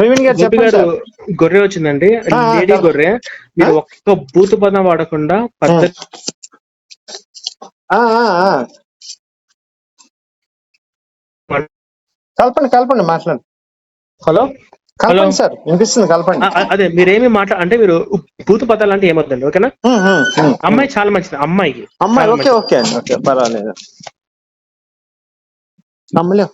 ప్రవీణ్ గారు సార్. గొర్రె వచ్చిందండి. లేడీ గొర్రె. మీరు? ఒక్క బూతు పదం వాడకుండా పద్ధతి. కలపండి కలపండి మాట్లాడండి. హలో? కలపండి సార్ వినిపిస్తుంది కలపండి. అదే మీరేమి మాట్లా అంటే మీరు బూతు పదాలు అంటే ఏమొద్దండి ఓకేనా. అమ్మాయి చాలా మంచిది అమ్మాయికి అమ్మాయి ఓకే. ఓకే అండి ఓకే పర్వాలేదు. నమ్మలే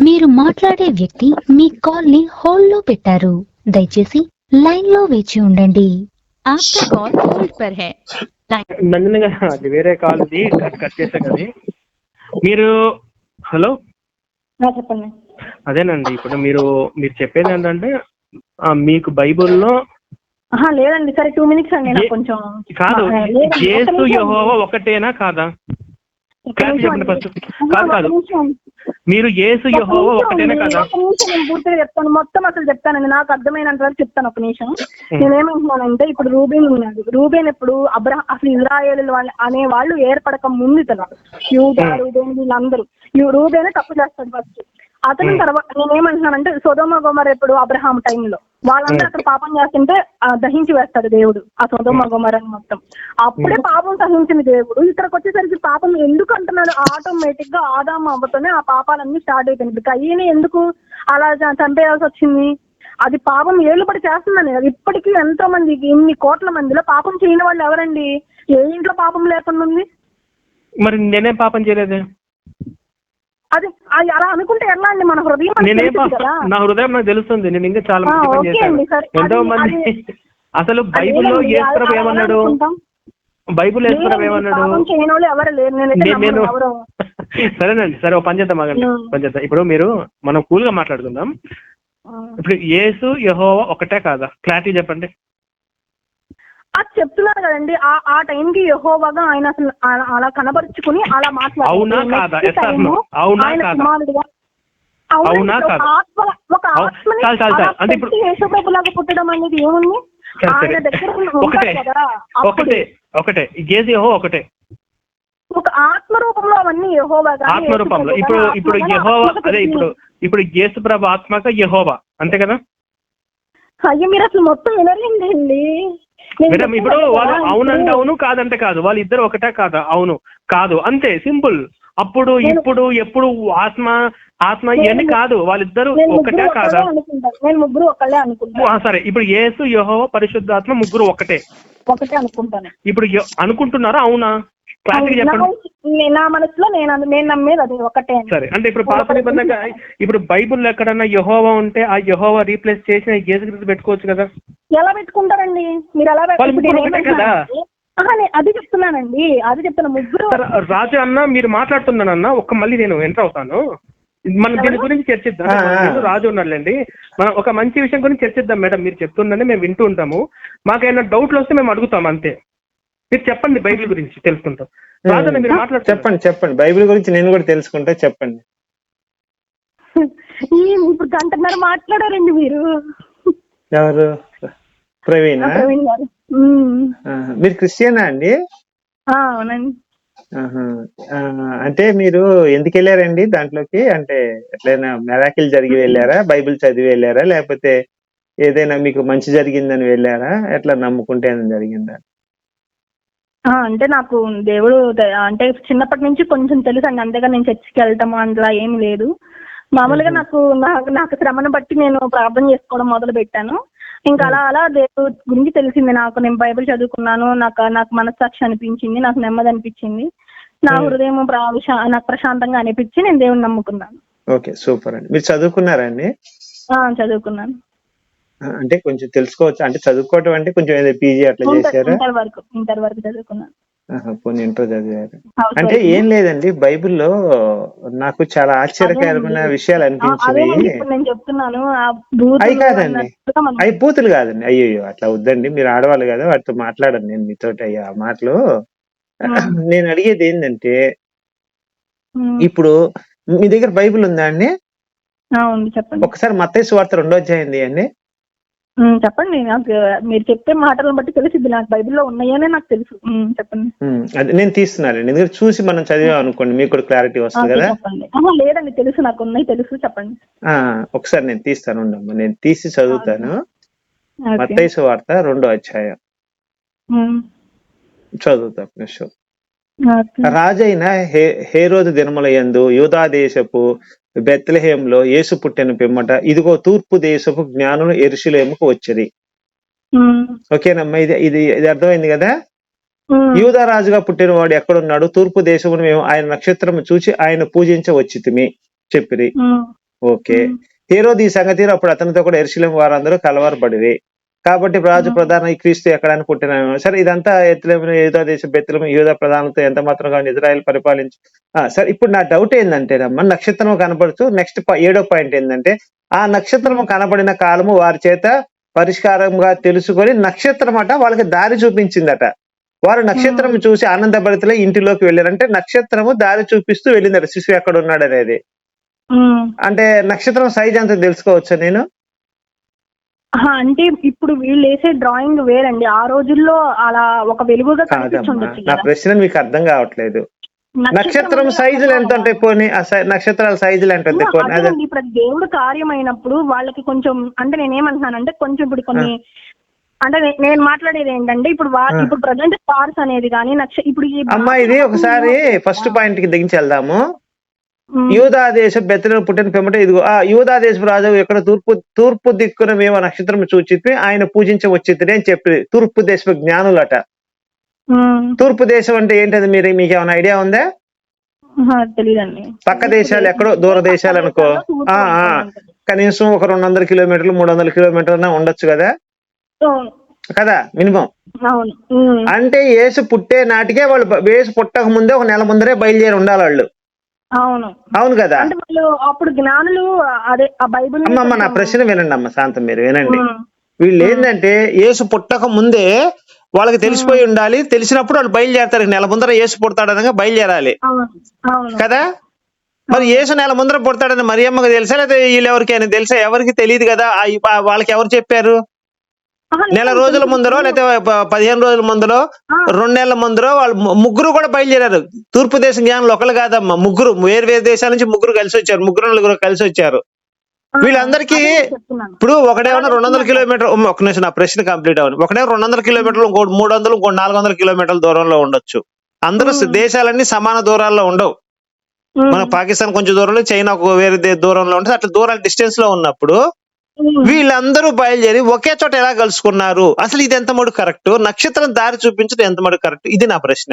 మీరు మాట్లాడే వ్యక్తి మీ కాల్ని హోల్డ్లో పెట్టారు. దయచేసి లైన్లో వేచి ఉండండి. ఆఫ్టర్ కాల్ హోల్డ్ పర్ హే. అది వేరే కాల్ కట్ చేసా కదా. మీరు హలో? చెప్పండి. అదేనండి ఇప్పుడు మీరు మీరు చెప్పేది ఏంటంటే మీకు బైబుల్లో లేదండి సరే టూ మినిట్స్ అండి కొంచెం కాదు యేసు ఒకటేనా కాదా? క్లారిటీ చెప్పండి. ఫస్ట్ కాదు కాదు. మీరు యెహోవా ఒకటేనా కదా? నిమిషం నేను పూర్తిగా చెప్తాను. మొత్తం అసలు చెప్తానండి. నాకు అర్థమైనంత వరకు చెప్తాను ఒక నిమిషం. నేనేమంటున్నానంటే ఇప్పుడు రూబేన్ ఉన్నాడు. రూబేన్ ఇప్పుడు అబ్రహం అసలు ఇజ్రాయేల్ వాళ్ళు అనే వాళ్ళు ఏర్పడక ముందు ఇతను. యూదా. రూబేన్ వీళ్ళందరూ. ఈ రూబేనే తప్పు చేస్తాడు ఫస్ట్ అతను. తర్వాత నేనేమంటున్నానంటే సుధోమ గోమర్ ఎప్పుడు అబ్రహాం టైంలో వాళ్ళందరూ. అక్కడ పాపం చేస్తుంటే దహించి వేస్తాడు దేవుడు. ఆ సుధోమ గోమరని మొత్తం. అప్పుడే పాపం సహించిన దేవుడు. ఇక్కడికి వచ్చేసరికి పాపం ఎందుకు అంటున్నాడు? ఆటోమేటిక్గా ఆదాం అవ్వతోనే ఆ పాపాలన్నీ స్టార్ట్ అయిపోయింది కయ్యని ఎందుకు అలా చంపేయాల్సి వచ్చింది? అది పాపం ఏళ్ళు పడి చేస్తుందని. కదా ఇప్పటికీ ఎంతో మంది ఇన్ని కోట్ల మందిలో పాపం చేయని వాళ్ళు ఎవరండి? ఏ ఇంట్లో పాపం లేకుండా ఉంది? మరి నేనేం పాపం చేయలేదే? అది అది అలా అనుకుంటే ఎలా అండి? మన హృదయం నేనేం నా హృదయం నాకు తెలుస్తుంది. నేను ఇంకా చాలా మంచి పని చేశాను. ఎంతో మంది అసలు బైబిల్లో అలా ఏమన్నాడు. బైబిల్ లేదండి, ఏమన్నాడు? నేను సరేనండి సరే ఒక పని చేద్దాం ఆగండి. పని చేద్దాం. ఇప్పుడు మీరు మనం కూల్గా మాట్లాడుకుందాం. ఇప్పుడు యేసు యెహోవా ఒకటే కాదా? క్లారిటీ చెప్పండి. అది చెప్తున్నారు కదండి. ఆ ఆ టైంకి యహోవాగా ఆయన అసలు అలా- కనబరుచుకుని అలా అవునా కాదా? ఆత్మ ఒక ఆత్మని అంటే ఇప్పుడు- యేసుప్రభులాగా పుట్టడం అనేది ఏముంది? ఆయన. దగ్గర ఒకటే ఒకటే ఒకటే. ఒక ఆత్మ రూపంలో అవన్నీ యహోవా ఆత్మ రూపంలో ఇప్పుడు ఇప్పుడు యెహోవా అదే ఇప్పుడు ఇప్పుడు యేసు ప్రభు ఆత్మక యెహోవా. అంతే కదా? అయ్యో మీరు అసలు మొత్తం వినలేండి మేడం ఇప్పుడు వాళ్ళు అవునంటే అవును కాదంటే కాదు. వాళ్ళు ఇద్దరు ఒకటే కాదా? అవును. కాదు. అంతే. సింపుల్. అప్పుడు ఇప్పుడు ఎప్పుడు ఆత్మ ఆత్మ ఇవన్నీ నేను- కాదు వాళ్ళిద్దరు ఒకటే కాదా? నేను ముగ్గురు ఒక్కళ్ళే అనుకుంటాను సరే. ఇప్పుడు యేసు యెహోవా పరిశుద్ధాత్మ ముగ్గురు ఒకటే. ఒకటే అనుకుంటాను. ఇప్పుడు అనుకుంటున్నారా? అవునా? క్లారిటీ నా చెప్పండి. నే- నా మనసులో నేను నేను నమ్మేది అది ఒకటే. సరే. అంటే ఇప్పుడు పాత నిబంధన ఇప్పుడు బైబుల్ ఎక్కడన్నా యెహోవా ఉంటే ఆ యెహోవా రీప్లేస్ చేసిన యేసుక్రీస్తు పెట్టుకోవచ్చు కదా? ఎలా పెట్టుకుంటారండి? మీరు ఎలా పెట్- వాళ్ళు ఇప్పుడు ముగ్గురు నేను ఒకటే కదా? ఏమంటున్నానంటే, ఆహా, నేను అది చెప్తున్నానండి. అది చెప్తున్నా ముగ్గురు రాజు అన్న మీరు మాట్లాడుతున్నానన్న ఒక్క మళ్ళీ నేను ఎంటర్ అవుతాను. మనం దీని? గురించి చర్చిద్దాం. రాజు ఉన్నాడులేండి మనం ఒక మంచి విషయం గురించి చర్చిద్దాం మేడం. మీరు చెప్తుందండి మేము వింటూ ఉంటాము. మాకైనా డౌట్లు వస్తే మేము అడుగుతాం అంతే. మీరు చెప్పండి బైబిల్ గురించి తెలుసుకుంటాం. రాజు అన్న మీరు మాట్లాడుతున్నారు. చెప్పండి చెప్పండి. బైబిల్ గురించి నేను కూడా తెలుసుకుంటే చెప్పండి. ఈ ఇప్పుడు గంటన్నర మాట్లాడారండి మీరు. ఎవరు? ప్రవీణ్? గారు. మీరు క్రిస్టియనా అండి? అవునండి. అంటే మీరు ఎందుకు వెళ్ళారండి దాంట్లోకి? అంటే ఎట్లయినా మెరాకిల్ జరిగి వెళ్ళారా? బైబిల్ చదివి వెళ్ళారా? లేకపోతే ఏదైనా మీకు మంచి జరిగిందని వెళ్ళారా? ఎట్లా నమ్ముకుంటే జరిగిందా? అంటే నాకు దేవుడు అంటే చిన్నప్పటి నుంచి కొంచెం తెలుసు అండి. అంతేగా నేను చర్చికి వెళ్ళటం అట్లా ఏమి లేదు. మామూలుగా నాకు నాకు నాకు శ్రమను బట్టి నేను ప్రార్థన చేసుకోవడం మొదలు పెట్టాను ఇంకా అలా అలా దేవుడు గురించి తెలిసింది నాకు. నేను బైబిల్ చదువుకున్నాను. నాకు నాకు మనస్సాక్షి అనిపించింది. నాకు నెమ్మది అనిపించింది. నా Hmm. హృదయం నాకు ప్రశాంతంగా అనిపించి నేను దేవుని నమ్ముకున్నాను. ఓకే సూపర్ అండి. మీరు చదువుకున్నారా అండి? ఆ, చదువుకున్నాను. అంటే కొంచెం తెలుసుకోవచ్చు. అంటే చదువుకోవటం అంటే కొంచెం పీజీ అట్లా ఇంటర్ చేశారా? ఇంటర్ వరకు ఇంటర్ వరకు చదువుకున్నాను. పోనీ ఇంటర్ చదివారు అంటే. ఏం లేదండి బైబిల్లో నాకు చాలా ఆశ్చర్యకరమైన. విషయాలు నేను చెప్తున్నాను బూతులు అయి కాదండి. అవి బూతులు కాదండి అయ్యో అట్లా వద్దండి మీరు ఆడవాళ్ళు కదా వాటితో మాట్లాడను నేను మీతోటి అయ్యా ఆ మాటలు. నేను అడిగేది ఏంటంటే. ఇప్పుడు మీ దగ్గర బైబిల్ ఉందా అండి ఒకసారి మత్తయి సువార్త రెండో అధ్యాయం ఉమ్, చెప్పండి నాకు మీరు చెప్పే మాటలను బట్టి తెలిసిద్ది నాకు బైబిల్లో ఉన్నాయనే నాకు తెలుసు. చెప్పండి. అది నేను తీస్తున్నానండి ఎందుకంటే చూసి మనం చదివాం అనుకోండి మీకు కూడా క్లారిటీ వస్తుంది కదా? లేదండి తెలుసు నాకు ఉన్నాయి తెలుసు చెప్పండి. ఆ ఒకసారి నేను తీస్తాను ఉండమ్మా. నేను తీసి చదువుతాను. ఓకే. మత్తయి వార్త రెండో అధ్యాయం. ఉమ్, చదువుతా ఒక నిమిషం. ఓకే. రాజైన హే హేరోదు దినముల యందు యూదా దేశపు బెత్లహేంలో యేసు పుట్టిన పిమ్మట ఇదిగో తూర్పు దేశపు జ్ఞానులు ఎరుషులేముకు వచ్చిరి. ఉమ్, ఓకేనమ్మా ఇది ఇది ఇది అర్థమైంది కదా? ఉమ్, యూదా రాజుగా పుట్టిన వాడు ఎక్కడున్నాడు? తూర్పు దేశమును మేము ఆయన నక్షత్రం చూసి ఆయన పూజించ వచ్చితిమి చెప్పిరి ఓకే. హేరోది ఈ సంగతి అప్పుడు అతనితో కూడా ఎరుశలేం వారందరూ కలవరపడిరి. కాబట్టి రాజు ప్రధాన క్రీస్తు ఎక్కడానికి పుట్టిన సరే ఇదంతా ఎత్తులేమిన యూదా దేశ బెత్తులము యూదా ప్రధానతో ఎంత మాత్రంగా ఇజ్రాయెల్ పరిపాలించి ఆ, సరే ఇప్పుడు నా డౌట్ ఏంటంటేనమ్మా నక్షత్రం కనపడుతూ నెక్స్ట్ ఏడో పాయింట్ ఏంటంటే ఆ నక్షత్రము కనపడిన కాలము వారి చేత పరిష్కారంగా తెలుసుకొని నక్షత్రం అట వాళ్ళకి దారి చూపించిందట. వారు నక్షత్రం చూసి ఆనందభరితలో ఇంటిలోకి వెళ్ళారంటే నక్షత్రము దారి చూపిస్తూ వెళ్ళిందట శిశువు ఎక్కడ ఉన్నాడు అనేది. అంటే నక్షత్రం సైజ్ అంత తెలుసుకోవచ్చా నేను? అంటే ఇప్పుడు వీళ్ళు వేసే డ్రాయింగ్ వేరండి. ఆ రోజుల్లో అలా ఒక వెలుగుగా కనిపించుండొచ్చు నా ప్రశ్న మీకు అర్థం కావట్లేదు. నక్షత్రం సైజులు ఎంత ఉంటాయి పోనీ నక్షత్రాల సైజులు ఎంత ఉంటాయి పోనీ ఇప్పుడు దేవుడు కార్యం అయినప్పుడు వాళ్ళకి కొంచెం అంటే నేనేమంటున్నానంటే కొంచెం ఇప్పుడు కొన్ని అంటే నేను మాట్లాడేది ఏంటంటే ఇప్పుడు. ఇప్పుడు ప్రజెంట్ స్టార్స్ అనేది కానీ నక్ష ఇప్పుడు ఈ అమ్మా ఇది ఒకసారి ఫస్ట్ పాయింట్కి దిగించి వెళ్దాము. యూదా దేశం బెత్తలో పుట్టిన పిమ్మట ఇదిగో ఆ యూదా దేశపు రాజు ఎక్కడ తూర్పు తూర్పు దిక్కున మేము నక్షత్రం చూచి ఆయన పూజించ వచ్చింది అని చెప్పి తూర్పు దేశపు జ్ఞానులట. తూర్పు దేశం అంటే ఏంటది మీరు మీకు ఏమైనా ఐడియా ఉందా? ఆహా, తెలీదండి. పక్క దేశాలు ఎక్కడో దూర దేశాలు అనుకో. కనీసం ఒక రెండు వందల కిలోమీటర్లు మూడు వందల కిలోమీటర్లు ఉండొచ్చు కదా? కదా మినిమం. అంటే ఏసు పుట్టే నాటికే వాళ్ళు ఏసు పుట్టక ముందే ఒక నెల ముందరే బయలుదేరి ఉండాలి వాళ్ళు. అవును. అవును కదా? అంటే వాళ్ళు అప్పుడు జ్ఞానులు అదే ఆ బైబిల్ అమ్మమ్మ నా ప్రశ్న వినండి అమ్మ శాంతం మీరు వినండి. వీళ్ళు ఏంటంటే ఏసు పుట్టక ముందే వాళ్ళకి తెలిసిపోయి ఉండాలి. తెలిసినప్పుడు వాళ్ళు బయలుదేరతారు. నెల ముందర ఏసు పుడతాడనగా బయలుదేరాలి. కదా? మరి ఏసు నెల ముందర పుడతాడని మరియమ్మకి తెలుసా? లేదా వీళ్ళెవరికైనా తెలుసా? ఎవరికి తెలియదు కదా? వాళ్ళకి ఎవరు చెప్పారు? నెల రోజుల ముందరో లేకపోతే పదిహేను రోజుల ముందరో. రెండు నెలల ముందరో వాళ్ళు ముగ్గురు కూడా బయలుదేరారు. తూర్పు దేశం జ్ఞానులు ఒకరు కాదమ్మా ముగ్గురు. వేరు వేరు దేశాల నుంచి ముగ్గురు కలిసి వచ్చారు. ముగ్గురు నలుగురు కలిసి వచ్చారు. వీళ్ళందరికీ ఇప్పుడు ఒకటేమో రెండు వందల కిలోమీటర్ ఒక్క నిమిషం నా ప్రశ్న కంప్లీట్ అవ్వను. ఒకటే రెండు వందల కిలోమీటర్లు ఇంకోటి మూడు వందలు ఇంకోటి నాలుగు వందల కిలోమీటర్ల దూరంలో ఉండొచ్చు. అందరూ దేశాలన్నీ సమాన దూరాల్లో ఉండవు. మన పాకిస్తాన్ కొంచెం దూరంలో చైనా ఒక వేరే దూరంలో ఉంటుంది అట్లా దూరాల డిస్టెన్స్లో ఉన్నప్పుడు. వీళ్ళందరూ బయలుదేరి ఒకే చోట ఎలా కలుసుకున్నారు? అసలు ఇది ఎంత మటుకు కరెక్ట్ నక్షత్రం దారి చూపించడం ఎంత మటుకు కరెక్ట్ ఇది నా ప్రశ్న.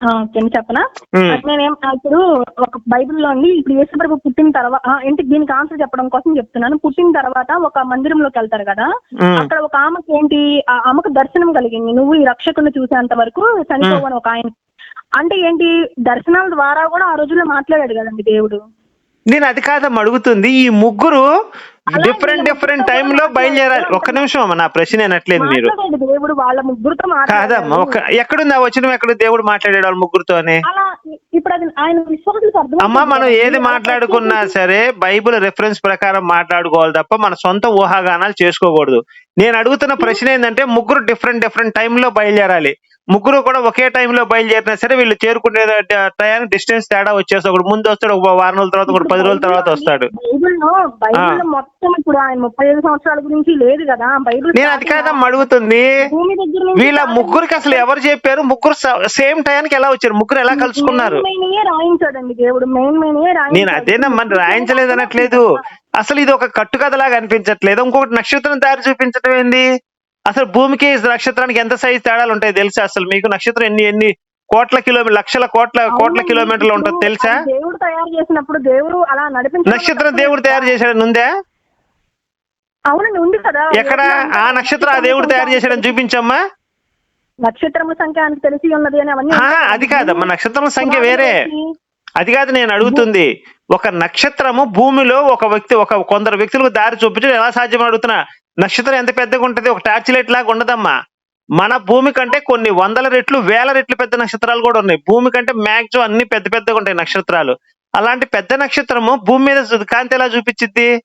అండి, చెప్పనా? ఉమ్, నేనేం ఇప్పుడు ఒక బైబిల్లో అండి ఇప్పుడు యేసుప్రభు పుట్టిన తర్వాత ఏంటి దీనికి ఆన్సర్ చెప్పడం కోసం చెప్తున్నాను. పుట్టిన తర్వాత ఒక మందిరంలోకి వెళ్తారు కదా? ఉమ్, అక్కడ ఒక ఆమెకి ఏంటి ఆ ఆమెకు దర్శనం కలిగింది. నువ్వు ఈ రక్షకుని చూసేంత వరకు చనిపోవని ఒక ఆయన. అంటే ఏంటి దర్శనాల ద్వారా కూడా ఆ రోజుల్లో మాట్లాడాడు కదండి దేవుడు. నేను అది కాదమ్మా అడుగుతుంది. ఈ ముగ్గురు డిఫరెంట్ డిఫరెంట్ టైంలో బయలుదేరాలి. ఒక్క నిమిషం అమ్మా నా ప్రశ్న అనట్లేదు మీరు. దేవుడు వాళ్ళ ముగ్గురుతో కాదమ్మా ఒక ఎక్కడుంది ఆ వచనం? ఎక్కడ దేవుడు మాట్లాడాడు వాళ్ళ ముగ్గురుతోనే ఇప్పుడు అది ఆయన అర్థం అమ్మా మనం ఏది మాట్లాడుకున్నా సరే బైబిల్ రెఫరెన్స్ ప్రకారం మాట్లాడుకోవాలి తప్ప మన సొంత ఊహాగానాలు చేసుకోకూడదు. నేను అడుగుతున్న ప్రశ్న ఏంటంటే ముగ్గురు డిఫరెంట్ డిఫరెంట్ టైంలో బయలుదేరాలి. ముగ్గురు కూడా ఒకే టైంలో బయలుదేరినా సరే వీళ్ళు చేరుకునే టయానికి డిస్టెన్స్ తేడా వచ్చేసి ఒకడు ముందు వస్తాడు ఒక వారం రోజుల తర్వాత ఒకడు పది రోజుల తర్వాత వస్తాడు. మొత్తం ఇప్పుడు. ఆయన ముప్పై ఐదు సంవత్సరాల గురించి లేదు కదా. బైబిల్ నేను అది కాదమ్మా అడుగుతుంది. భూమి దగ్గర నుంచి వీళ్ళ ముగ్గురికి అసలు ఎవరు చెప్పారు? ముగ్గురు సేమ్ టయానికి ఎలా వచ్చారు? ముగ్గురు ఎలా కలుసుకున్నారు? మెయిన్ రాయించాడండి దేవుడు. మెయిన్ మెయిన్యే నేను అదేనమ్మా రాయించలేదు అనట్లేదు అసలు ఇది ఒక కట్టుకథలాగా అనిపించట్లేదు. ఇంకొకటి నక్షత్రం దారి చూపించడం ఏంది? అసలు భూమికి నక్షత్రానికి ఎంత సైజ్ తేడాలు ఉంటాయి తెలుసా? అసలు మీకు నక్షత్రం ఎన్ని ఎన్ని కోట్ల కిలోమీటర్ లక్షల కోట్ల కోట్ల కిలోమీటర్లు ఉంటుంది తెలుసా? దేవుడు తయారు చేసినప్పుడు దేవుడు అలా నడిపించడం నక్షత్రం దేవుడు తయారు చేశాడని ఉందా అవునండి ఉంది కదా. ఎక్కడ? ఆ నక్షత్రం ఆ దేవుడు తయారు చేశాడని చూపించమ్మా. నక్షత్రము సంఖ్య ఆయనకు తెలిసి ఉన్నది అని అవన్నీ అది కాదమ్మా నక్షత్రం సంఖ్య వేరే. అది కాదు నేను అడుగుతుంది. ఒక నక్షత్రము భూమిలో ఒక వ్యక్తి ఒక కొందరు వ్యక్తులకు దారి చూపించడం ఎలా సాధ్యం అడుగుతున్నా. నక్షత్రం ఎంత పెద్దగా ఉంటది? ఒక టార్చ్ లైట్ లాగా ఉండదమ్మా. మన భూమి కంటే కొన్ని వందల రెట్లు వేల రెట్లు పెద్ద నక్షత్రాలు కూడా ఉన్నాయి. భూమి కంటే మ్యాక్సిమం అన్ని పెద్ద పెద్దగా ఉంటాయి నక్షత్రాలు. అలాంటి పెద్ద నక్షత్రము భూమి మీద కాంతి ఎలా చూపించిద్ది?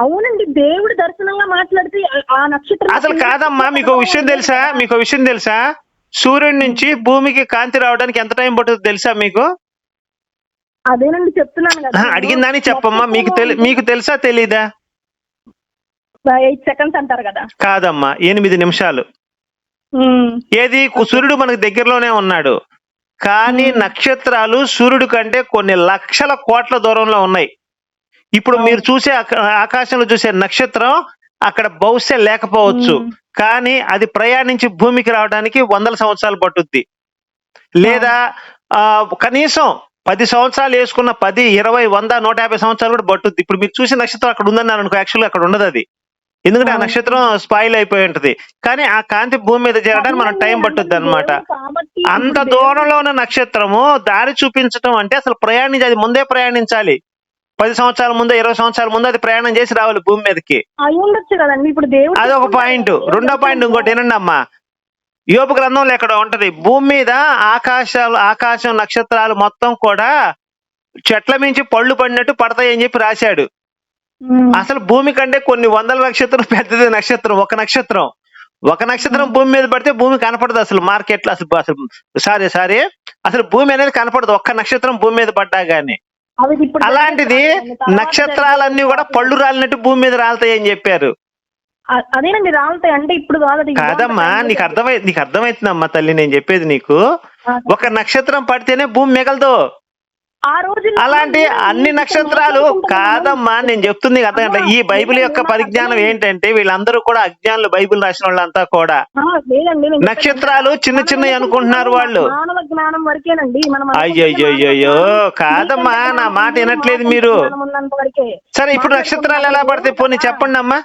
అవునండి దేవుడు దర్శనంగా మాట్లాడితే ఆ- నక్షత్రం అసలు కాదమ్మా మీకు విషయం తెలుసా? మీకు విషయం తెలుసా? సూర్యుడి నుంచి భూమికి కాంతి రావడానికి ఎంత టైం పడుతుంది తెలుసా మీకు? అదేనండి చెప్తున్నాను కదా. దాన్ని చెప్పమ్మా మీకు మీకు తెలుసా తెలీదా? ఎయిట్ సెకండ్స్ అంటారు కదా. కాదమ్మా ఎనిమిది నిమిషాలు. ఏది? సూర్యుడు మనకు దగ్గరలోనే ఉన్నాడు. కానీ నక్షత్రాలు సూర్యుడు కంటే కొన్ని లక్షల కోట్ల దూరంలో ఉన్నాయి. ఇప్పుడు మీరు చూసే ఆక- ఆకాశంలో చూసే నక్షత్రం అక్కడ బహుశా లేకపోవచ్చు. కానీ అది ప్రయాణించి భూమికి రావడానికి వందల సంవత్సరాలు పట్టుద్ది. లేదా ఆ కనీసం పది సంవత్సరాలు వేసుకున్న పది ఇరవై వంద నూట యాభై సంవత్సరాలు కూడా పట్టుద్ది. ఇప్పుడు మీరు చూసే నక్షత్రం అక్కడ ఉందన్నారు అనుకో యాక్చువల్గా అక్కడ ఉండదు అది. ఎందుకంటే ఆ. నక్షత్రం స్పాయిల్ అయిపోయి ఉంటది. కానీ ఆ కాంతి భూమి మీద చేరడానికి మనం టైం పట్టుద్ది అనమాట అంత దూరంలో ఉన్న నక్షత్రము దారి చూపించడం అంటే అసలు ప్రయాణించి అది ముందే ప్రయాణించాలి. పది సంవత్సరాల ముందు ఇరవై సంవత్సరాల ముందు అది ప్రయాణం చేసి రావాలి భూమి మీదకి. ఉండొచ్చు కదండి. ఇప్పుడు దేవుడు అది ఒక పాయింట్. రెండో పాయింట్ ఇంకోటి ఏనండి అమ్మా. యోపు గ్రంథంలో ఎక్కడ ఉంటది. భూమి మీద ఆకాశాలు ఆకాశం నక్షత్రాలు మొత్తం కూడా చెట్ల మించి పళ్ళు పడినట్టు పడతాయి అని చెప్పి రాశాడు. అసలు భూమి కంటే కొన్ని వందల నక్షత్రం పెద్దది నక్షత్రం ఒక నక్షత్రం. ఒక నక్షత్రం భూమి మీద పడితే భూమి కనపడదు అసలు మార్కెట్లో అసలు అసలు సారీ సారీ. అసలు భూమి అనేది కనపడదు. ఒక్క నక్షత్రం భూమి మీద పడ్డా గానీ. అలాంటిది నక్షత్రాలన్నీ కూడా పళ్ళు రాలినట్టు భూమి మీద రాలుతాయి అని చెప్పారు అదేనండి రాలుతాయి. అంటే ఇప్పుడు కాదు కాదమ్మా నీకు అర్థమై నీకు అర్థమవుతుందమ్మా తల్లి నేను చెప్పేది నీకు. ఒక నక్షత్రం పడితేనే భూమి మిగలదు. ఆ రోజు అలాంటి అన్ని నక్షత్రాలు కాదమ్మా నేను చెప్తుంది కావట్లేదు. ఈ బైబిల్ యొక్క పరిజ్ఞానం ఏంటంటే వీళ్ళందరూ కూడా అజ్ఞానులు బైబిల్ రాసిన వాళ్ళంతా కూడా. నక్షత్రాలు చిన్న చిన్నవి అనుకుంటున్నారు వాళ్ళు. మానవ జ్ఞానం వరకేనండి. మనం అయ్యయ్యో కాదమ్మా నా మాట వినట్లేదు మీరు. సరే ఇప్పుడు నక్షత్రాలు ఎలా పడతాయి పోనీ చెప్పండి అమ్మా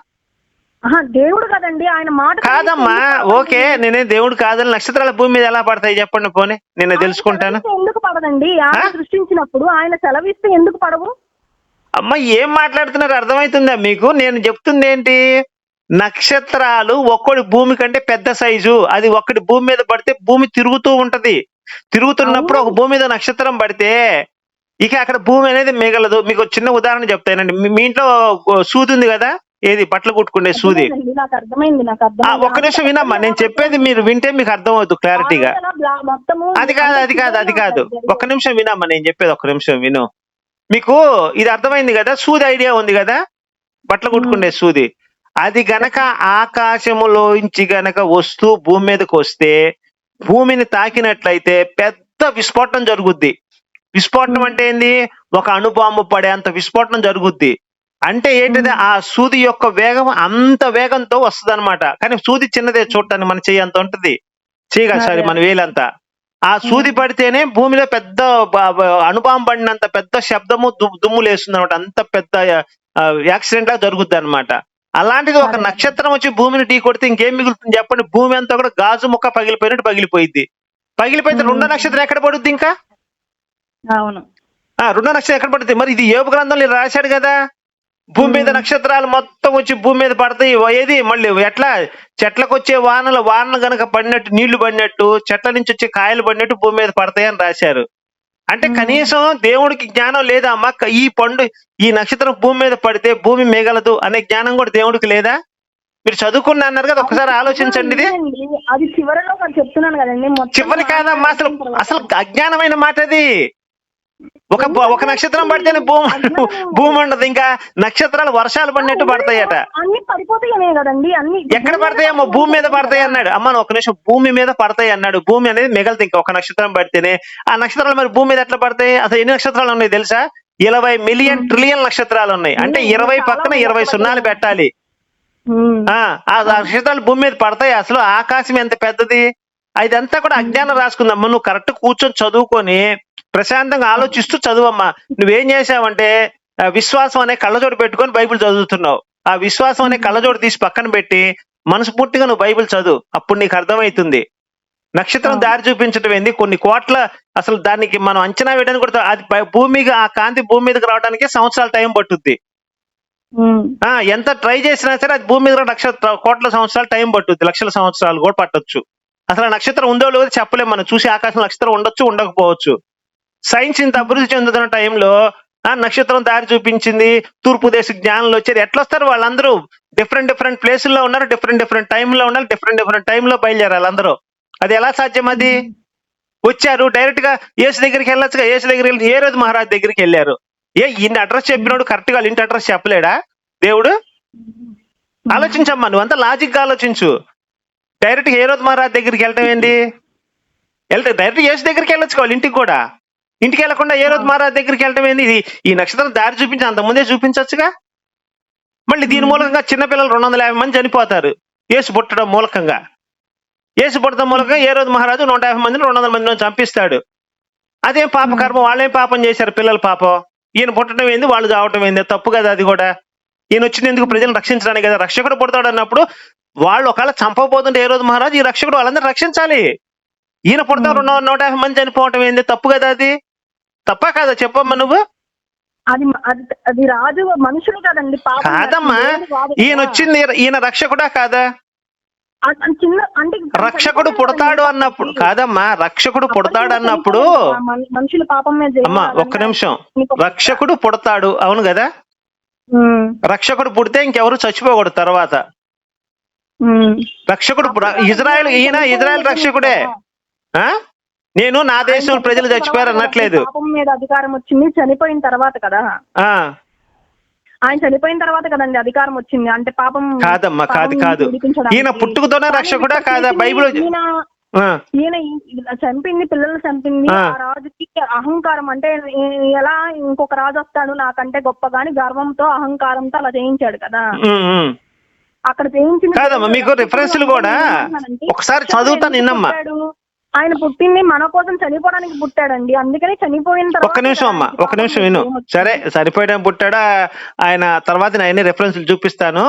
దేవుడు కదండి ఆయన మాట కాదమ్మా ఓకే నేనే దేవుడు కాదని నక్షత్రాల భూమి మీద ఎలా పడతాయి చెప్పండి పోనీ నేను తెలుసుకుంటాను. ఎందుకు పడదండి? ఆయన? సృష్టించినప్పుడు ఆయన సెలవిస్తే ఎందుకు పడవు? అమ్మ ఏం మాట్లాడుతున్నారు? అర్థమవుతుందా మీకు? నేను చెప్తుంది ఏంటి? నక్షత్రాలు ఒక్కడి భూమి కంటే పెద్ద సైజు. అది ఒక్కటి భూమి మీద పడితే భూమి తిరుగుతూ ఉంటది. తిరుగుతున్నప్పుడు ఒక భూమి మీద నక్షత్రం పడితే ఇక అక్కడ భూమి అనేది మిగలదు. మీకు చిన్న ఉదాహరణ చెప్తానండి. మీ- ఇంట్లో సూది ఉంది కదా? ఏది? బట్టలు కుట్టుకునే సూది. అర్థమైందండి, నాకు అర్థమైంది నాకు ఆ, అర్థమైంది ఒక్క నిమిషం వినమ్మా నేను చెప్పేది మీరు వింటే మీకు అర్థం అవుతుంది క్లారిటీగా మొత్తము అది కాదు అది కాదు అది కాదు. ఒక్క నిమిషం వినమ్మా నేను చెప్పేది ఒక్క నిమిషం విను. మీకు ఇది అర్థమైంది కదా? సూది ఐడియా ఉంది కదా? బట్టలు కుట్టుకునే సూది. అది గనక ఆకాశములోంచి గనక వస్తూ భూమి మీదకి వస్తే భూమిని తాకినట్లయితే పెద్ద విస్ఫోటనం జరుగుద్ది. విస్ఫోటనం అంటే ఏంది? ఒక అణుబాంబు పడేంత విస్ఫోటనం జరుగుద్ది. అంటే ఏంటిది? ఆ సూది యొక్క వేగం అంత వేగంతో వస్తుంది కానీ సూది చిన్నదే చూడటానికి మన చెయ్యి అంత ఉంటది. చేయగా సారీ మన వేలంతా. ఆ సూది పడితేనే భూమిలో పెద్ద బ- బ- అణుబాంబు పడినంత పెద్ద శబ్దము దుమ్ము లేస్తుంది అనమాట అంత పెద్ద యాక్సిడెంట్ లా జరుగుద్ది అనమాట అలాంటిది ఒక. నక్షత్రం వచ్చి భూమిని ఢీ కొడితే ఇంకేం మిగులుతుంది చెప్పండి? భూమి అంతా కూడా గాజు ముక్క పగిలిపోయినట్టు పగిలిపోయింది పగిలిపోతే మ్మ్. రెండో నక్షత్రం ఎక్కడ పడుద్ది ఇంకా? అవును. ఆ రెండో నక్షత్రం ఎక్కడ పడుతుంది మరి ఇది ఏబు గ్రంథంలో రాశాడు కదా. భూమి మీద. నక్షత్రాలు మొత్తం వచ్చి భూమి మీద పడతాయి. ఏది? మళ్ళీ ఎట్లా? చెట్లకు వచ్చే వానలు వానలు గనక పడినట్టు నీళ్ళు పడినట్టు చెట్ల నుంచి వచ్చే కాయలు పడినట్టు భూమి మీద పడతాయి అని రాశారు. అంటే. కనీసం దేవుడికి జ్ఞానం లేదా అమ్మా ఈ పండు ఈ నక్షత్రం భూమి మీద పడితే భూమి మిగలదు అనే జ్ఞానం కూడా దేవుడికి లేదా? మీరు చదువుకున్నా అన్నారు కదా ఒకసారి ఆలోచించండి ఇది. అది చివరిలో నేను చెప్తున్నాను కదండి చివరి కాదమ్మా అసలు అసలు అజ్ఞానమైన మాట అది ఒక ఒక నక్షత్రం పడితేనే భూమి భూమి ఉండదు. ఇంకా నక్షత్రాలు వర్షాలు పడినట్టు పడతాయట. అన్ని పడిపోతాయనే కదండి అన్ని ఎక్కడ పడతాయేమో భూమి మీద పడతాయి అన్నాడు. అమ్మ ఒక నిమిషం భూమి మీద పడతాయి అన్నాడు. భూమి అనేది మిగలదు ఇంకా. ఒక నక్షత్రం పడితేనే. ఆ నక్షత్రాలు మరి భూమి మీద ఎట్లా పడతాయి? అసలు ఎన్ని నక్షత్రాలు ఉన్నాయి తెలుసా? ఇరవై మిలియన్ ట్రిలియన్ నక్షత్రాలు ఉన్నాయి. అంటే ఇరవై పక్కన ఇరవై సున్నాలు పెట్టాలి. ఆ నక్షత్రాలు భూమి మీద పడతాయి. అసలు ఆకాశం ఎంత పెద్దది? ఇదంతా కూడా అజ్ఞానం రాసుకుందమ్మా. నువ్వు కరెక్ట్ కూర్చొని చదువుకొని ప్రశాంతంగా ఆలోచిస్తూ చదువమ్మా. నువ్వేం చేసావంటే విశ్వాసం అనే కళ్ళజోడు పెట్టుకొని బైబిల్ చదువుతున్నావు. ఆ విశ్వాసం అనే కళ్ళజోడు తీసి పక్కన పెట్టి మనస్ఫూర్తిగా నువ్వు బైబిల్ చదువు. అప్పుడు నీకు అర్థమవుతుంది నక్షత్రం. దారి చూపించడం ఏంది? కొన్ని కోట్ల అసలు దానికి మనం అంచనా వేయడానికి కూడా అది భూమికి ఆ కాంతి భూమి మీదకి రావడానికి సంవత్సరాల టైం పట్టుద్ది. ఆ ఎంత ట్రై చేసినా సరే అది భూమి మీద లక్ష కోట్ల సంవత్సరాలు టైం పట్టుద్ది. లక్షల సంవత్సరాలు కూడా పట్టొచ్చు. అసలు నక్షత్రం ఉందో లేదో చెప్పలేము మనం. చూసి ఆకాశం నక్షత్రం ఉండొచ్చు ఉండకపోవచ్చు. సైన్స్ ఇంత అభివృద్ధి చెందుతున్న టైంలో ఆ నక్షత్రం దారి చూపించింది తూర్పు దేశ జ్ఞానంలో వచ్చారు. ఎట్లా వస్తారు? వాళ్ళందరూ డిఫరెంట్ డిఫరెంట్ ప్లేసుల్లో ఉన్నారు డిఫరెంట్ డిఫరెంట్ టైంలో ఉన్నారు డిఫరెంట్ డిఫరెంట్ టైంలో బయలుదేరారు వాళ్ళందరూ. అది ఎలా సాధ్యం అది? వచ్చారు డైరెక్ట్గా యేసు దగ్గరికి వెళ్ళొచ్చుగా ఏసు దగ్గరికి వెళ్ళి ఏ రోజు మహారాజ్ దగ్గరికి వెళ్ళారు? ఏ ఇన్ని అడ్రస్ చెప్పినోడు కరెక్ట్గా వాళ్ళ ఇంటి అడ్రస్ చెప్పలేడా? దేవుడు? ఆలోచించమ్మా నువ్వు అంతా లాజిక్గా ఆలోచించు. డైరెక్ట్ ఏ రోజు మహారాజ్ దగ్గరికి వెళ్ళటం ఏంటి వెళ్తే డైరెక్ట్ యేసు దగ్గరికి వెళ్ళొచ్చు వాళ్ళ ఇంటికి కూడా. ఇంటికి వెళ్ళకుండా ఏ రోజు మహారాజ్ దగ్గరికి వెళ్ళటం ఏంది? ఇది ఈ నక్షత్రం దారి చూపించి అంత ముందే చూపించవచ్చుగా మళ్ళీ దీని మూలకంగా చిన్నపిల్లలు రెండు వందల యాభై మంది చనిపోతారు యేసు పుట్టడం మూలకంగా. యేసు పుట్టడం మూలకంగా ఏ రోజు మహారాజు నూట యాభై మందిని రెండు వందల మందిని చంపిస్తాడు. అదేం పాప కర్మ? వాళ్ళేం పాపం చేశారు పిల్లల పాపం? ఈయన పుట్టడం ఏంది? వాళ్ళు చావటం ఏంది? తప్పు కదా అది కూడా. ఈయన వచ్చినందుకు ప్రజలను రక్షించడానికి కదా రక్షకుడు పుడతాడు అన్నప్పుడు వాళ్ళు ఒకవేళ చంపకపోతుంటే ఏ రోజు మహారాజు ఈ రక్షకుడు వాళ్ళందరూ రక్షించాలి. ఈయన పుడతాం రెండు వందల నూట యాభై మంది చనిపోవటం ఏంది? తప్పు కదా అది? తప్ప కాదా? చెప్పమ్మా నువ్వు. అది అది రాజు మనుషులు కదండి కాదమ్మా. ఈయన వచ్చింది ఈయన రక్షకుడా కాదా? రక్షకుడు పుడతాడు అన్నప్పుడు కాదమ్మా రక్షకుడు పుడతాడు అన్నప్పుడు మనుషుల పాపం అమ్మా ఒక్క నిమిషం. రక్షకుడు పుడతాడు అవును కదా? రక్షకుడు పుడితే ఇంకెవరు చచ్చిపోకూడదు తర్వాత. రక్షకుడు పుడ- ఇజ్రాయెల్ ఈయన ఇజ్రాయెల్ రక్షకుడే. ఆ? నేను నా దేశం ప్రజలు చచ్చిపోయారు అనట్లేదు పాపం మీద అధికారం వచ్చింది చనిపోయిన తర్వాత కదా? ఆ. ఆయన చనిపోయిన తర్వాత కదండి అధికారం వచ్చింది. అంటే పాపం కాదమ్మా కాదు కాదు. ఈయన పుట్టుకతోనే రక్షకుడా కాదా? బైబిల్ ఈయన చంపింది పిల్లల్ని చంపింది ఆ. రాజుకి అహంకారం అంటే ఎలా ఇంకొక రాజు వస్తాడు నాకంటే గొప్ప గాని గర్వంతో అహంకారంతో అలా చేయించాడు కదా. అక్కడ చేయించిన కాదమ్మా, మీకు రిఫరెన్స్లు కూడా ఒకసారి చదువుతాను నిన్నమ్మా. ఆయన పుట్టింది మన కోసం చనిపోవడానికి పుట్టాడండి అందుకని చనిపోయిన తర్వాత ఒక్క నిమిషం అమ్మా ఒక్క నిమిషం విను? సరే సరిపోయడం పుట్టాడా ఆయన తర్వాత నేను రెఫరెన్స్లు చూపిస్తాను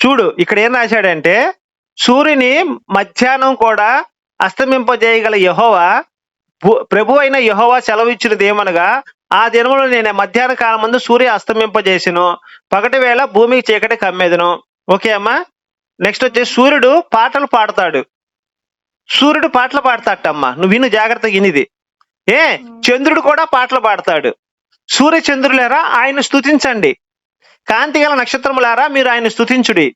చూడు ఇక్కడ ఏం రాశాడంటే సూర్యుని మధ్యాహ్నం కూడా అస్తమింపజేయగల యహోవా ప్రభు అయిన యహోవా సెలవిచ్చినది ఏమనగా ఆ దినములో నేను మధ్యాహ్న కాలం ముందు సూర్య అస్తమింపజేసిను పగటి వేళ భూమికి చీకటి కమ్మేదను. ఓకే అమ్మా? నెక్స్ట్ వచ్చేసి సూర్యుడు పాటలు పాడతాడు. సూర్యుడు పాటలు పాడతాడమ్మా నువ్వు విను జాగ్రత్తగా వినిది. ఏ? చంద్రుడు కూడా పాటలు పాడతాడు. సూర్య చంద్రులారా ఆయన స్తుతించండి. కాంతి గల నక్షత్రములారా మీరు ఆయన స్తుతించుడి.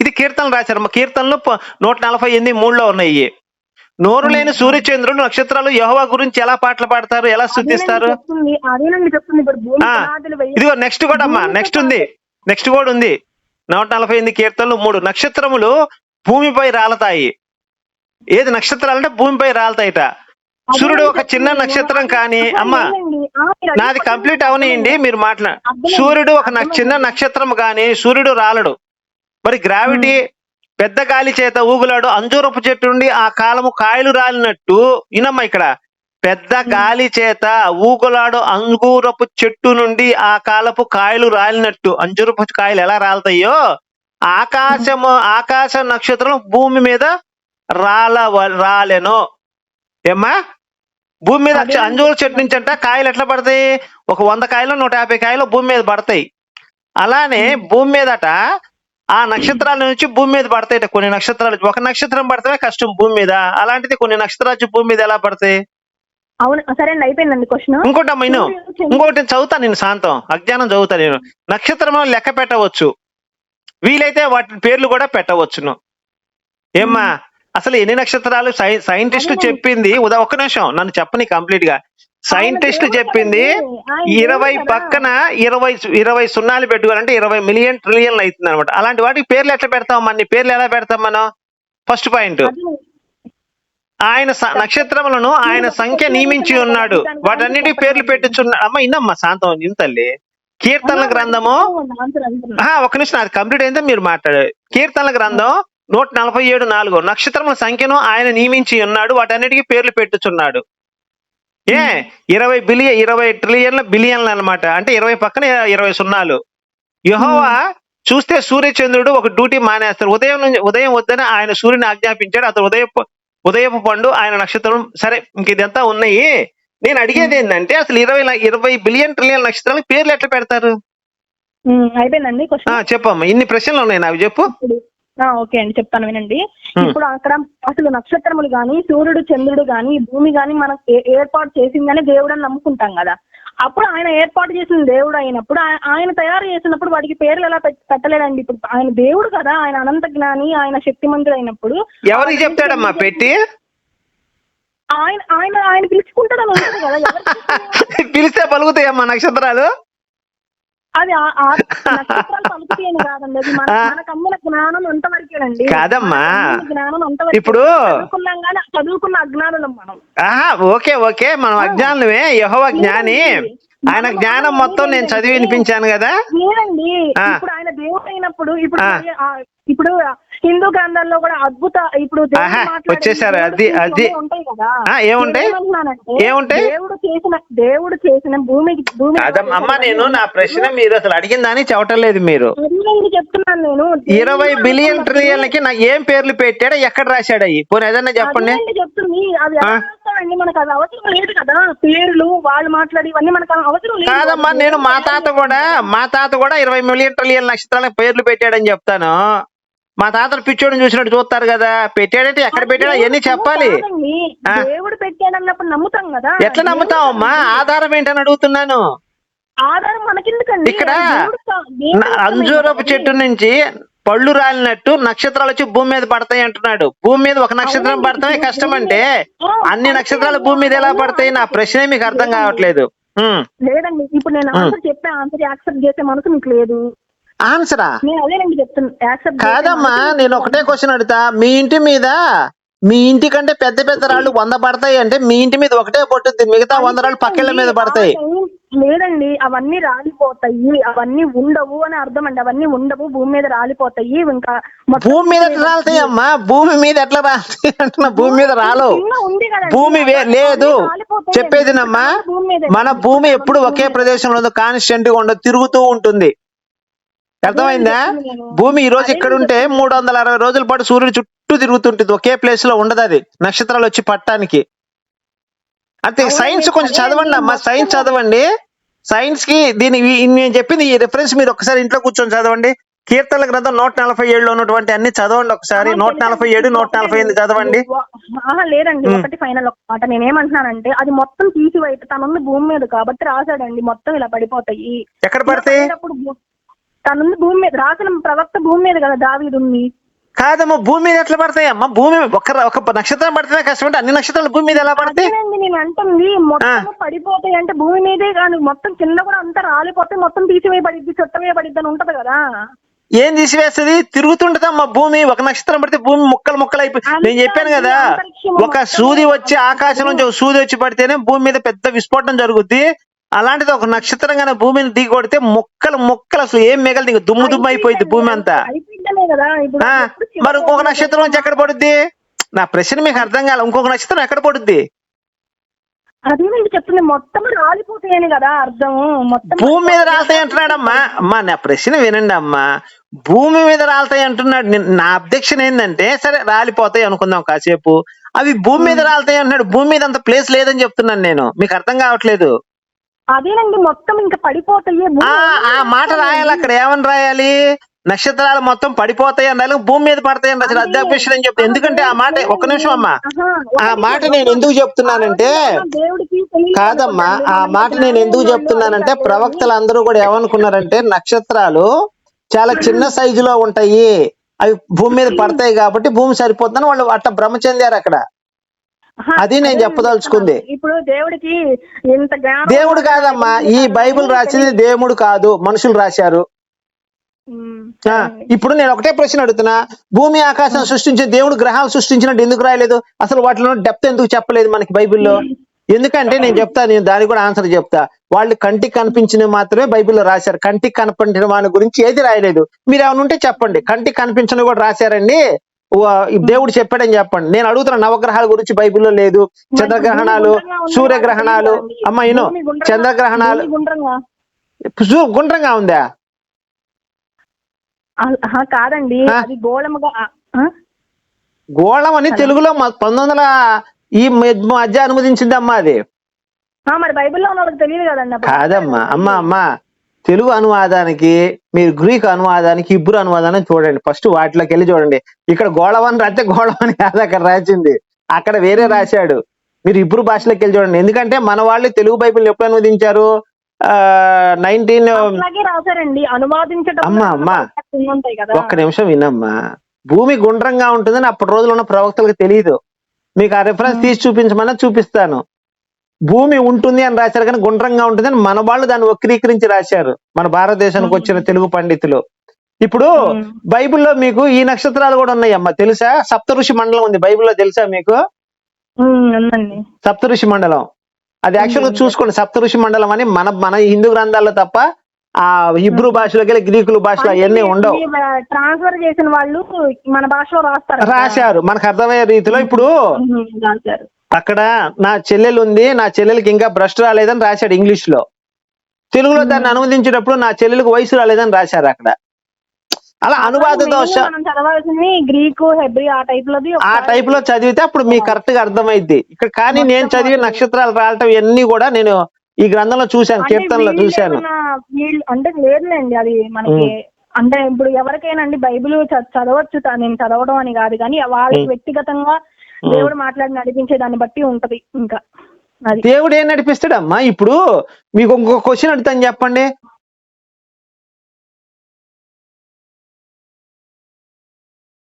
ఇది కీర్తనలు రాశారు మా కీర్తనలు నూట నలభై ఎనిమిది మూడులో ఉన్నాయి. నోరు లేని సూర్యచంద్రులు నక్షత్రాలు యహోవా గురించి ఎలా పాటలు పాడతారు ఎలా వేయ- ఇదిగో నెక్స్ట్ కూడా అమ్మా నెక్స్ట్ ఉంది. నెక్స్ట్ కూడా ఉంది. నూట నలభై ఎనిమిది కీర్తనలు మూడు నక్షత్రములు భూమిపై రాలతాయి. ఏది నక్షత్రాలు అంటే భూమిపై రాలతాయిట. సూర్యుడు ఒక చిన్న నక్షత్రం కానీ అమ్మా నాది కంప్లీట్ అవనియండి మీరు మాట్లా సూర్యుడు ఒక చిన్న నక్షత్రం కానీ సూర్యుడు రాలడు. మరి గ్రావిటీ పెద్ద గాలి చేత ఊగులాడు. అంజూరపు చెట్టు నుండి ఆ కాలము కాయలు రాలినట్టు. ఇనమ్మా ఇక్కడ. పెద్ద గాలి చేత ఊగులాడు అంగూరపు చెట్టు నుండి ఆ కాలపు కాయలు రాలినట్టు. అంజూరపు కాయలు ఎలా రాలతాయో? ఆకాశము ఆకాశ నక్షత్రం భూమి మీద రాల రాలెను. ఏమ్మా? భూమి మీద అంజూరు చెట్టు నుంచి అంట కాయలు ఎట్లా పడతాయి? ఒక వంద కాయలు నూట యాభై కాయలు భూమి మీద పడతాయి. అలానే భూమి మీదట ఆ నక్షత్రాల నుంచి భూమి మీద పడతాయి కొన్ని నక్షత్రాలు. ఒక నక్షత్రం పడతామే కష్టం భూమి మీద. అలాంటిది కొన్ని నక్షత్రాలు భూమి మీద ఎలా పడతాయి? అవును. సరే అండి అయిపోయిందండి క్వశ్చన్. ఇంకోటి అమ్మ ఇను. ఇంకోటి చదువుతా నేను శాంతం. అజ్ఞానం చదువుతా నేను. నక్షత్రం లెక్క పెట్టవచ్చు. వీలైతే వాటి పేర్లు కూడా పెట్టవచ్చును. ఏమ్మా? అసలు ఎన్ని నక్షత్రాలు సై సైంటిస్ట్ చెప్పింది? ఉదా ఒక్క నిమిషం. నన్ను చెప్పని కంప్లీట్గా సైంటిస్ట్ చెప్పింది ఇరవై పక్కన ఇరవై ఇరవై సున్నాలు పెట్టుకోవాలంటే ఇరవై మిలియన్ ట్రిలియన్లు అవుతుంది అనమాట అలాంటి వాటికి పేర్లు ఎట్లా పెడతాం మన? పేర్లు ఎలా పెడతాం మనం? ఫస్ట్ పాయింట్ ఆయన నక్షత్రములను ఆయన సంఖ్య నియమించి ఉన్నాడు. వాటన్నిటి పేర్లు పెట్టుచున్నాడు అమ్మ ఇన్నమ్మా శాంతం ఇన్ తల్లి. కీర్తనల గ్రంథము. ఒక నిమిషం అది కంప్లీట్ అయిందో? మీరు మాట్లాడారు కీర్తనల గ్రంథం నూట నలభై ఏడు నాలుగు. నక్షత్రముల సంఖ్యను ఆయన నియమించి ఉన్నాడు. వాటన్నిటికీ పేర్లు పెట్టుచున్నాడు. ఏ? ఇరవై బిలియన్ ఇరవై ట్రిలియన్ల బిలియన్లు అన్నమాట. అంటే ఇరవై పక్కన ఇరవై సున్నాలు. యెహోవా చూస్తే సూర్యచంద్రుడు ఒక డ్యూటీ మానేస్తాడు. ఉదయం నుంచి ఉదయం వద్దని ఆయన సూర్యుని ఆజ్ఞాపించాడు. అతను ఉదయపు ఉదయపు పండు ఆయన నక్షత్రం. సరే ఇంక ఇదంతా ఉన్నాయి. నేను అడిగేది ఏంటంటే అసలు ఇరవై ఇరవై బిలియన్ ట్రిలియన్ నక్షత్రాలకు పేర్లు ఎట్లా పెడతారు? అయిపోయిందండి ఆ క్వశ్చన్ చెప్పమ్మా. ఇన్ని ప్రశ్నలు ఉన్నాయి అవి చెప్పు. ఓకే అండి. చెప్తాను వినండి. ఇప్పుడు అక్కడ అసలు నక్షత్రములు గాని సూర్యుడు చంద్రుడు గాని భూమి గాని మనం ఏ- ఏర్పాటు చేసిందని దేవుడు అని నమ్ముకుంటాం కదా. అప్పుడు ఆయన ఏర్పాటు చేసిన దేవుడు అయినప్పుడు ఆయ- ఆయన తయారు చేసినప్పుడు వాటికి పేర్లు ఎలా పెట్- పెట్టలేదండి. ఇప్పుడు ఆయన దేవుడు కదా. ఆయన అనంత జ్ఞాని ఆయన శక్తిమంతుడు అయినప్పుడు ఎవరికి చెప్తాడమ్మా పెట్టి? ఆయన ఆయన ఆయన పిలుచుకుంటాడని ఉంటుంది కదా? పిలిస్తే పలుకుతాయమ్మా నక్షత్రాలు? అది నక్షత్రాలు పలుకుతాయి అని కాదండి. అది మన ఆ. మనకు అమ్మిన జ్ఞానం ఎంతవరకేనండి కాదమ్మా. జ్ఞానం అంతవరకే. ఇప్పుడు చదువుకున్నాం కానీ చదువుకున్న అజ్ఞానులం మనం. ఆహా ఓకే ఓకే. మనం అజ్ఞానులమే. యహోవ జ్ఞాని. ఆయన జ్ఞానం మొత్తం నేను చదివి వినిపించాను కదా. లేదండి. ఇప్పుడు ఆయన దేవుడు అయినప్పుడు ఇప్పుడు ఇప్పుడు హిందూ గ్రంథాల్లో కూడా అద్భుత ఇప్పుడు వచ్చేసారు. అది- అది- ఉంటాయి కదా. ఆ, ఏముంటాయి? ఏముంటాయి? దేవుడు చేసిన దేవుడు చేసిన భూమికి భూమి అమ్మ నేను నా ప్రశ్న మీరు అసలు అడిగిన దాన్ని చెప్పటం లేదు మీరు చెప్తున్నాను నేను. ఇరవై బిలియన్ ట్రిలియన్లకి నాకు ఏం పేర్లు పెట్టాడో ఎక్కడ రాశాడు అయ్యి పోనీ ఏదన్నా చెప్పండి. చెప్తుంది. అది మనకు అది అవసరం లేదు కదా. పేర్లు వాళ్ళు మాట్లాడి ఇవన్నీ మనకు అవసరం లేదు. కాదమ్మా నేను మా తాత కూడా మా తాత కూడా ఇరవై మిలియన్ ట్రిలియన్ నక్షత్రాలకు పేర్లు పెట్టాడని చెప్తాను. మా తాతను పిచ్చోడిని చూసినట్టు చూస్తారు కదా. పెట్టాడంటే ఎక్కడ పెట్టాడో అవన్నీ చెప్పాలి. దేవుడు నమ్ముతాం కదా. ఎట్లా నమ్ముతావమ్మా? ఆధారం ఏంటని అడుగుతున్నాను. ఆధారం మనకెందుకండి? ఇక్కడ అంజూరపు. చెట్టు నుంచి పళ్ళు రాలినట్టు నక్షత్రాలు వచ్చి భూమి మీద పడతాయి అంటున్నాడు. భూమి మీద ఒక నక్షత్రం. పడతామే కష్టం అంటే అన్ని నక్షత్రాలు భూమి మీద ఎలా పడతాయి? నా ప్రశ్నే మీకు అర్థం కావట్లేదు. లేదండి. ఇప్పుడు నేను ఆన్సర్ చెప్పే ఆన్సర్ యాక్సెప్ట్ చేసే మనసు మీకు లేదు. ఆన్సరా అదేనండి కాదమ్మా నేను ఒకటే క్వశ్చన్ అడుగుతా. మీ ఇంటి మీద మీ ఇంటి కంటే పెద్ద పెద్ద రాళ్ళు వంద పడతాయి అంటే మీ ఇంటి మీద ఒకటే పట్టుద్ది మిగతా వంద రాళ్ళు పక్కిళ్ళ మీద పడతాయి. లేదండి. అవన్నీ రాలిపోతాయి. అవన్నీ ఉండవు అని అర్థం అండి. అవన్నీ ఉండవు. భూమి మీద రాలిపోతాయి. ఇంకా భూమి మీద ఎట్లా రాలుతాయి అమ్మా? భూమి మీద ఎట్లా రాలుతాయి అంటున్నా? భూమి మీద కదండి. భూమి లేదు. చెప్పేదినమ్మా భూమి మీదే. మన భూమి ఎప్పుడు ఒకే ప్రదేశంలో కాన్స్టెంట్గా ఉండదు తిరుగుతూ ఉంటుంది. అర్థమైందా? భూమి ఈ రోజు ఇక్కడ ఉంటే మూడు వందల అరవై రోజుల పాటు సూర్యుడు చుట్టూ తిరుగుతుంటుంది. ఒకే ప్లేస్లో ఉండదు అది. నక్షత్రాలు వచ్చి పట్టానికి అంటే సైన్స్ కొంచెం చదవండి అమ్మా సైన్స్ చదవండి. సైన్స్కి దీని నేను చెప్పింది ఈ రిఫరెన్స్ మీరు ఒకసారి ఇంట్లో కూర్చొని చదవండి. కీర్తన గ్రంథం నూట నలభై ఏడులో ఉన్నటువంటి అన్ని చదవండి ఒకసారి. నూట నలభై ఏడు నూట నలభై ఎనిమిది చదవండి. ఆహా లేదండి. ఒకటి ఫైనల్ ఒక మాట. నేనేమంటున్నానంటే అది మొత్తం తీసివైతే తనుంది భూమి మీద కాబట్టి రాశాడండి. మొత్తం ఇలా పడిపోతాయి. ఎక్కడ భూ- తనుంది భూమి మీద రాసిన ప్రవక్త భూమి మీద కదా దావీదు ఉంది. కాదమ్మా భూమి మీద ఎట్లా పడతాయి అమ్మా? భూమి ఒక ఒక నక్షత్రం పడితేనే కష్టం అంటే అన్ని నక్షత్రాలు భూమి మీద ఎలా పడతాయి? నేను అంటుంది మొత్తం పడిపోతాయి అంటే భూమి మీదే కానీ మొత్తం కింద కూడా అంతా రాలిపోతే మొత్తం తీసివేయబడిద్ది చుట్టవేయబడిద్ది అని ఉంటది కదా. ఏం తీసివేస్తుంది? తిరుగుతుంటదమ్మా భూమి ఒక నక్షత్రం పడితే భూమి ముక్కలు ముక్కలు అయిపోయి నేను చెప్పాను కదా ఒక సూది వచ్చి ఆకాశం నుంచి ఒక సూది వచ్చి పడితేనే భూమి మీద పెద్ద విస్ఫోటనం జరుగుద్ది. అలాంటిది ఒక నక్షత్రం కానీ భూమిని దిగి కొడితే ముక్కలు ముక్కలు అసలు ఏం మిగలదు ఇంక దుమ్ము దుమ్ము అయిపోయింది భూమి అంతా మరి ఇంకొక నక్షత్రం వచ్చి ఎక్కడ పడుద్ది? నా ప్రశ్న మీకు అర్థం కాల ఇంకొక నక్షత్రం ఎక్కడ పడుద్ది? చెప్తుంది మొత్తం రాలిపోతాయని కదా అర్థం మొత్తం భూమి మీద రాలుతాయి అంటున్నాడమ్మా అమ్మా. నా ప్రశ్న వినండి అమ్మా. భూమి మీద రాలుతాయి అంటున్నాడు. నేను- నా అబ్జెక్షన్ ఏంటంటే సరే రాలిపోతాయి అనుకుందాం కాసేపు. అవి భూమి మీద రాలుతాయి అంటున్నాడు. భూమి మీద అంత ప్లేస్ లేదని చెప్తున్నాను నేను. మీకు అర్థం కావట్లేదు. అదేనండి మొత్తం ఇంకా పడిపోతాయి ఆ మాట రాయాలి అక్కడ ఏమని రాయాలి? నక్షత్రాలు మొత్తం పడిపోతాయి అన్నారు భూమి మీద పడతాయి అని రాశారు అధ్యాపేషన్ అని చెప్తాను ఎందుకంటే ఆ మాట ఒక్క నిమిషం అమ్మా. ఆ మాట నేను ఎందుకు చెప్తున్నానంటే కాదమ్మా ఆ మాట నేను ఎందుకు చెప్తున్నానంటే ప్రవక్తలు అందరూ కూడా ఏమనుకున్నారంటే నక్షత్రాలు చాలా చిన్న సైజులో ఉంటాయి. అవి భూమి మీద పడతాయి కాబట్టి భూమి సరిపోతుందని వాళ్ళు అట్లా భ్రమ చెందారు అక్కడ. అది నేను చెప్పదలుచుకుంది. ఇప్పుడు దేవుడికి ఇంత దేవుడు కాదమ్మా. ఈ బైబిల్ రాసింది దేవుడు కాదు మనుషులు రాశారు. ఇప్పుడు నేను ఒకటే ప్రశ్న అడుగుతున్నా. భూమి ఆకాశం సృష్టించిన దేవుడు గ్రహాలు సృష్టించినట్టు ఎందుకు రాయలేదు? అసలు వాటిలో డెప్త్ ఎందుకు చెప్పలేదు మనకి బైబిల్లో? ఎందుకంటే నేను చెప్తా నేను దానికి కూడా ఆన్సర్ చెప్తా. వాళ్ళు కంటికి కనిపించినవి మాత్రమే బైబిల్లో రాశారు. కంటికి కనపడిన వాని గురించి ఏది రాయలేదు. మీరు ఏమైనా ఉంటే చెప్పండి. కంటికి కనిపించినవి కూడా రాశారండి. దేవుడు చెప్పాడని చెప్పండి. నేను అడుగుతున్న నవగ్రహాల గురించి బైబిల్లో లేదు. చంద్రగ్రహణాలు సూర్యగ్రహణాలు అమ్మ ఇను చంద్రగ్రహణాలు. గుండ్రంగా? ఉందా? కాదండి? అది గోళముగా? గోళం అని తెలుగులో పంతొమ్మిది వందల ఈ మధ్య అనుమతించిందమ్మా అది. మరి బైబిల్లో ఉన్న వాళ్ళకి తెలియదు కదండి. కాదమ్మా అమ్మా అమ్మా. తెలుగు అనువాదానికి మీరు గ్రీక్ అనువాదానికి ఇబ్బరు అనువాదాన్ని చూడండి. ఫస్ట్ వాటిలోకి వెళ్ళి చూడండి. ఇక్కడ గోళం అని రాస్తే గోళం అని కాదు అక్కడ రాసింది. అక్కడ వేరే రాశాడు. మీరు ఇబ్రు భాషలోకి వెళ్ళి చూడండి. ఎందుకంటే మన వాళ్ళు తెలుగు బైబిల్ ఎప్పుడు అనువదించారు? నైన్టీన్ అమ్మా, అమ్మా. ఒక్క నిమిషం వినమ్మా. భూమి గుండ్రంగా ఉంటుందని అప్పటి రోజుల్లో ఉన్న ప్రవక్తలకు తెలియదు మీకు ఆ రెఫరెన్స్ తీసి చూపించమన్నా చూపిస్తాను. భూమి ఉంటుంది అని రాశారు కానీ గుండ్రంగా ఉంటుందని మన వాళ్ళు దాన్ని వక్రీకరించి రాశారు. మన భారతదేశానికి వచ్చిన తెలుగు పండితులు. ఇప్పుడు. బైబిల్లో మీకు ఈ నక్షత్రాలు కూడా ఉన్నాయమ్మా తెలుసా? సప్త ఋషి మండలం ఉంది. బైబిల్లో తెలుసా మీకు? సప్త ఋషి మండలం. అది యాక్చువల్గా. చూసుకోండి. సప్త ఋషి మండలం అని మన మన హిందూ గ్రంథాల్లో తప్ప ఆ హిబ్రూ భాషలోకి వెళ్ళి గ్రీకులు భాషలో అవన్నీ ఉండవు. ట్రాన్స్ఫర్ చేసిన వాళ్ళు మన భాషలో రాస్తారు. రాశారు. మనకు అర్థమయ్యే రీతిలో ఇప్పుడు అక్కడ నా చెల్లెలు ఉంది నా చెల్లెలకి ఇంకా భ్రష్టు రాలేదని రాశాడు ఇంగ్లీష్లో తెలుగులో దాన్ని అనువదించేటప్పుడు నా చెల్లెలకు వయసు రాలేదని రాశారు అక్కడ. అలా అనువాద దోష గ్రీకు హెబ్రి ఆ టైప్ లోది ఆ టైప్లో చదివితే అప్పుడు మీకు కరెక్ట్గా అర్థమైద్ది. ఇక్కడ కానీ నేను చదివి నక్షత్రాలు రావటం ఇవన్నీ కూడా నేను ఈ గ్రంథంలో చూశాను కీర్తనలో చూశాను. అంటే లేదులేండి అది మనకి అంటే ఇప్పుడు ఎవరికైనా అండి బైబిల్ చదవచ్చు నేను చదవడం అని కాదు కానీ వాళ్ళకి వ్యక్తిగతంగా దేవుడు మాట్లాడి నడిపించే దాన్ని బట్టి ఉంటది ఇంకా. దేవుడు ఏం నడిపిస్తాడమ్మా? ఇప్పుడు మీకు ఇంకొక క్వశ్చన్ అడుగుతాను చెప్పండి.